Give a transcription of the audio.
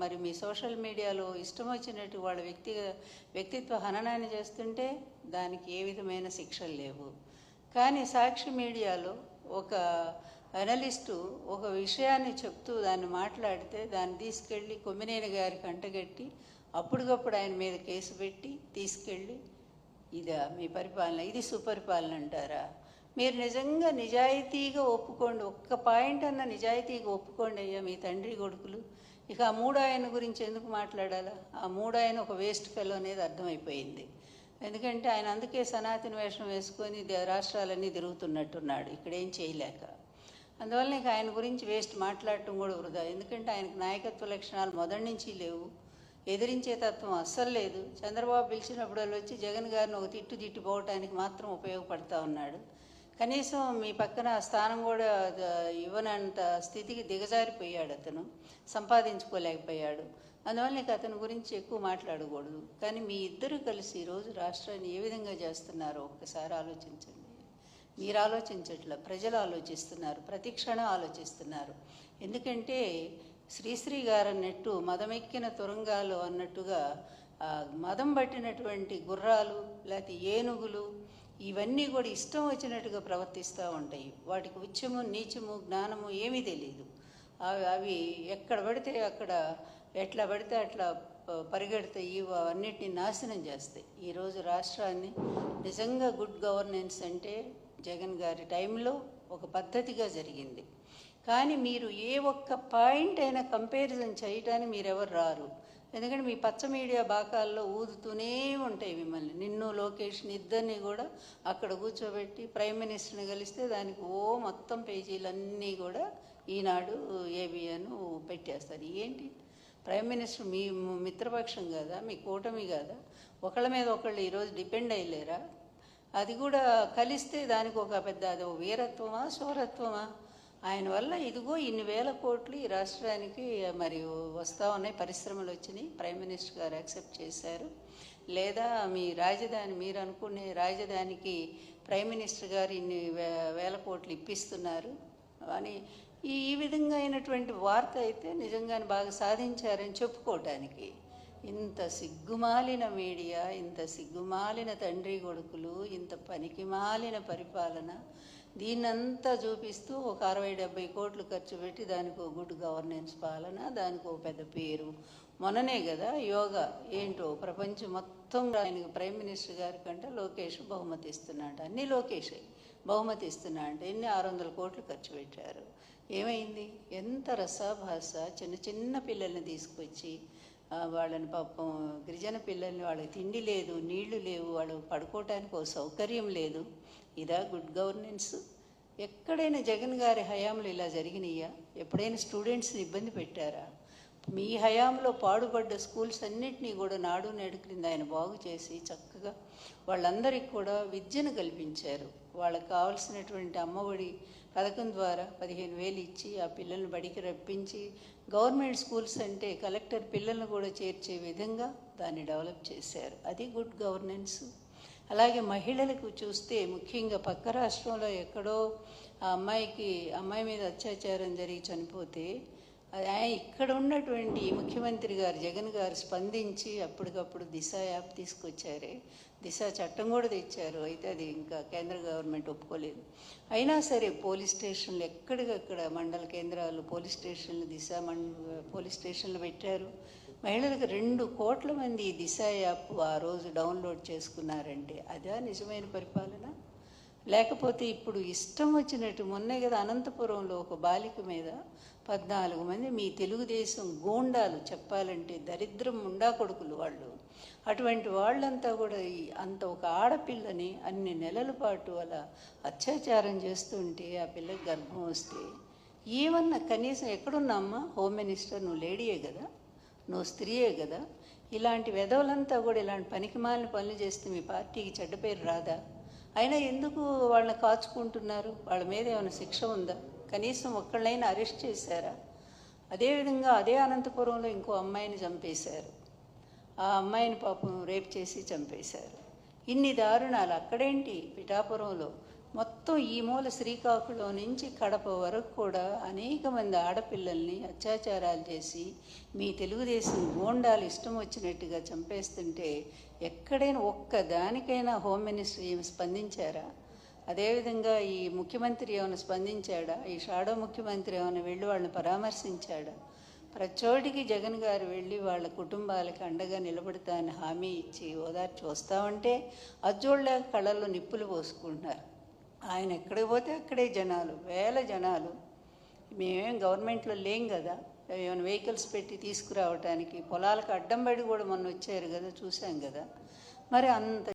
మరి మీ సోషల్ మీడియాలో ఇష్టం వచ్చినట్టు వాళ్ళ వ్యక్తి వ్యక్తిత్వ హననాన్ని చేస్తుంటే దానికి ఏ విధమైన శిక్షలు లేవు. కానీ సాక్షి మీడియాలో ఒక అనలిస్టు ఒక విషయాన్ని చెప్తూ దాన్ని మాట్లాడితే దాన్ని తీసుకెళ్ళి కొమ్మినేని గారికి అంటగట్టి అప్పటికప్పుడు ఆయన మీద కేసు పెట్టి తీసుకెళ్ళి ఇదా మీ పరిపాలన ఇది సుపరిపాలన అంటారా? మీరు నిజంగా నిజాయితీగా ఒప్పుకోండి ఒక్క పాయింట్ అన్న నిజాయితీగా ఒప్పుకోండి అయ్యా మీ తండ్రి కొడుకులు. ఇక ఆ మూడు ఆయన గురించి ఎందుకు మాట్లాడాలా? ఆ మూడు ఆయన ఒక వేస్ట్ ఫెలో అనేది అర్థమైపోయింది. ఎందుకంటే ఆయన అందుకే సనాతన వేషం వేసుకొని రాష్ట్రాలన్నీ తిరుగుతున్నట్టున్నాడు. ఇక్కడేం చేయలేక. అందువల్ల ఇక ఆయన గురించి వేస్ట్ మాట్లాడటం కూడా వృధా. ఎందుకంటే ఆయనకు నాయకత్వ లక్షణాలు మొదటి నుంచి లేవు. ఎదిరించే తత్వం అస్సలు లేదు. చంద్రబాబు పిలిచినప్పుడు వచ్చి జగన్ గారిని ఒక తిట్టు తిట్టిపోవటానికి మాత్రం ఉపయోగపడతా ఉన్నాడు. కనీసం మీ పక్కన స్థానం కూడా ఇవ్వనంత స్థితికి దిగజారిపోయాడు అతను. సంపాదించుకోలేకపోయాడు. అందువల్ల ఇక అతని గురించి ఎక్కువ మాట్లాడకూడదు. కానీ మీ ఇద్దరు కలిసి ఈరోజు రాష్ట్రాన్ని ఏ విధంగా చేస్తున్నారో ఒక్కసారి ఆలోచించండి. మీరు ఆలోచించట్ల. ప్రజలు ఆలోచిస్తున్నారు. ప్రతి క్షణం ఆలోచిస్తున్నారు. ఎందుకంటే శ్రీశ్రీ గారు అన్నట్టు మదమెక్కిన తురంగాలు అన్నట్టుగా మదం పట్టినటువంటి గుర్రాలు లేకపోతే ఏనుగులు ఇవన్నీ కూడా ఇష్టం వచ్చినట్టుగా ప్రవర్తిస్తూ ఉంటాయి. వాటికి ఉచ్చము నీచము జ్ఞానము ఏమీ తెలియదు అవి అవి ఎక్కడ పడితే అక్కడ ఎట్లా పడితే అట్లా పరిగెడతాయి. అవన్నిటిని నాశనం చేస్తాయి. ఈరోజు రాష్ట్రాన్ని నిజంగా గుడ్ గవర్నెన్స్ అంటే జగన్ గారి టైంలో ఒక పద్ధతిగా జరిగింది. కానీ మీరు ఏ ఒక్క పాయింట్ అయినా కంపారిజన్ చేయటానికి మీరు ఎవరు రారు. ఎందుకంటే మీ పచ్చ మీడియా బాకాల్లో ఊదుతూనే ఉంటాయి మిమ్మల్ని. నిన్ను లోకేష్ని ఇద్దరిని కూడా అక్కడ కూర్చోబెట్టి ప్రైమ్ మినిస్టర్ని కలిస్తే దానికి ఓ మొత్తం పేజీలన్నీ కూడా ఈనాడు ఏబిఎన్ పెట్టేస్తారు. ఏంటి? ప్రైమ్ మినిస్టర్ మీ మిత్రపక్షం కదా? మీ కూటమి కదా? ఒకళ్ళ మీద ఒకళ్ళు ఈరోజు డిపెండ్ అయ్యలేరా? అది కూడా కలిస్తే దానికి ఒక పెద్ద అది వీరత్వమా? శూరత్వమా ఆయన వల్ల ఇదిగో ఇన్ని వేల కోట్లు ఈ రాష్ట్రానికి మరి వస్తూ ఉన్నాయి పరిశ్రమలు వచ్చినాయి. ప్రైమ్ మినిస్టర్ గారు యాక్సెప్ట్ చేశారు. లేదా మీ రాజధాని మీరు అనుకునే రాజధానికి ప్రైమ్ మినిస్టర్ గారు ఇన్ని వేల కోట్లు ఇప్పిస్తున్నారు. అని ఈ ఈ విధంగా అయినటువంటి వార్త అయితే నిజంగానే బాగా సాధించారని చెప్పుకోవటానికి. ఇంత సిగ్గుమాలిన మీడియా ఇంత సిగ్గుమాలిన తండ్రి కొడుకులు ఇంత పనికిమాలిన పరిపాలన దీన్నంతా చూపిస్తూ ఒక అరవై డెబ్బై కోట్లు ఖర్చు పెట్టి దానికి ఒక గుడ్ గవర్నెన్స్ పాలన దానికి ఒక పెద్ద పేరు. మొన్ననే కదా యోగా ఏంటో ప్రపంచం మొత్తం ఆయనకు ప్రైమ్ మినిస్టర్ గారి కంటే లోకేష్ బహుమతి ఇస్తున్నాడు. అన్ని లోకేషే బహుమతి ఇస్తున్నా అంటే ఎన్ని ఆరు వందల కోట్లు ఖర్చు పెట్టారు. ఏమైంది? ఎంత రసాభాస చిన్న చిన్న పిల్లల్ని తీసుకొచ్చి వాళ్ళని పాపం గిరిజన పిల్లల్ని వాళ్ళకి తిండి లేదు నీళ్ళు లేవు వాళ్ళు పడుకోవటానికి ఒక సౌకర్యం లేదు. ఇదా గుడ్ గవర్నెన్స్. ఎక్కడైనా జగన్ గారి హయాంలో ఇలా జరిగినాయా? ఎప్పుడైనా స్టూడెంట్స్ని ఇబ్బంది పెట్టారా? మీ హయాంలో పాడుపడ్డ స్కూల్స్ అన్నిటినీ కూడా నాడు నేడు క్రింద ఆయన బాగు చేసి చక్కగా వాళ్ళందరికీ కూడా విద్యను కల్పించారు. వాళ్ళకి కావాల్సినటువంటి అమ్మఒడి పథకం ద్వారా పదిహేను వేలు ఇచ్చి ఆ పిల్లల్ని బడికి రప్పించి గవర్నమెంట్ స్కూల్స్ అంటే కలెక్టర్ పిల్లల్ని కూడా చేర్చే విధంగా దాన్ని డెవలప్ చేశారు. అది గుడ్ గవర్నెన్స్. అలాగే మహిళలకు చూస్తే ముఖ్యంగా పక్క రాష్ట్రంలో ఎక్కడో ఆ అమ్మాయికి అమ్మాయి మీద అత్యాచారం జరిగి చనిపోతే ఆయన ఇక్కడ ఉన్నటువంటి ముఖ్యమంత్రి గారు జగన్ గారు స్పందించి అప్పటికప్పుడు దిశ యాప్ తీసుకొచ్చారే. దిశ చట్టం కూడా తెచ్చారు. అయితే అది ఇంకా కేంద్ర గవర్నమెంట్ ఒప్పుకోలేదు. అయినా సరే పోలీస్ స్టేషన్లు ఎక్కడికక్కడ మండల కేంద్రాలు పోలీస్ స్టేషన్లు దిశ మండ పోలీస్ స్టేషన్లు పెట్టారు. మహిళలకు రెండు కోట్ల మంది ఈ దిశ యాప్ ఆ రోజు డౌన్లోడ్ చేసుకున్నారంటే అదా నిజమైన పరిపాలన? లేకపోతే ఇప్పుడు ఇష్టం వచ్చినట్టు మొన్నే కదా అనంతపురంలో ఒక బాలిక మీద పద్నాలుగు మంది మీ తెలుగుదేశం గూండాలు చెప్పాలంటే దరిద్రం ఉండా కొడుకులు వాళ్ళు. అటువంటి వాళ్ళంతా కూడా అంత ఒక ఆడపిల్లని అన్ని నెలల పాటు అలా అత్యాచారం చేస్తుంటే ఆ పిల్లకి గర్భం వస్తే ఏమన్నా కనీసం ఎక్కడున్నామ్మా? హోమ్ మినిస్టర్ నువ్వు లేడీయే కదా. నువ్వు స్త్రీయే కదా. ఇలాంటి వెధవలంతా కూడా ఇలాంటి పనికిమాలిన పనులు చేస్తే మీ పార్టీకి చెడ్డ పేరు రాదా? అయినా ఎందుకు వాళ్ళని కాచుకుంటున్నారు? వాళ్ళ మీద ఏమైనా శిక్ష ఉందా? కనీసం ఒక్కళ్ళైనా అరెస్ట్ చేశారా? అదేవిధంగా అదే అనంతపురంలో ఇంకో అమ్మాయిని చంపేశారు. ఆ అమ్మాయిని పాపం రేప్ చేసి చంపేశారు. ఇన్ని దారుణాలు అక్కడేంటి? పిఠాపురంలో. మొత్తం ఈ మూల శ్రీకాకుళం నుంచి కడప వరకు కూడా అనేక మంది ఆడపిల్లల్ని అత్యాచారాలు చేసి మీ తెలుగుదేశం గోండాలు ఇష్టం వచ్చినట్టుగా చంపేస్తుంటే ఎక్కడైనా ఒక్క దానికైనా హోమ్ మినిస్టర్ ఏమి స్పందించారా? అదేవిధంగా ఈ ముఖ్యమంత్రి ఏమైనా స్పందించాడా? ఈ షాడో ముఖ్యమంత్రి ఏమైనా వెళ్ళి వాళ్ళని పరామర్శించాడా? ప్రచోటికి జగన్ గారు వెళ్ళి వాళ్ళ కుటుంబాలకు అండగా నిలబడతానని హామీ ఇచ్చి ఓదార్చి వస్తామంటే అజ్జోళ్ళ కళ్ళల్లో నిప్పులు పోసుకుంటున్నారు. ఆయన ఎక్కడికి పోతే అక్కడే జనాలు వేల జనాలు. మేమేం గవర్నమెంట్లో లేం కదా. ఏమైనా వెహికల్స్ పెట్టి తీసుకురావటానికి పొలాలకు అడ్డం పడి కూడా మొన్న వచ్చారు కదా చూసాం కదా. మరి అంత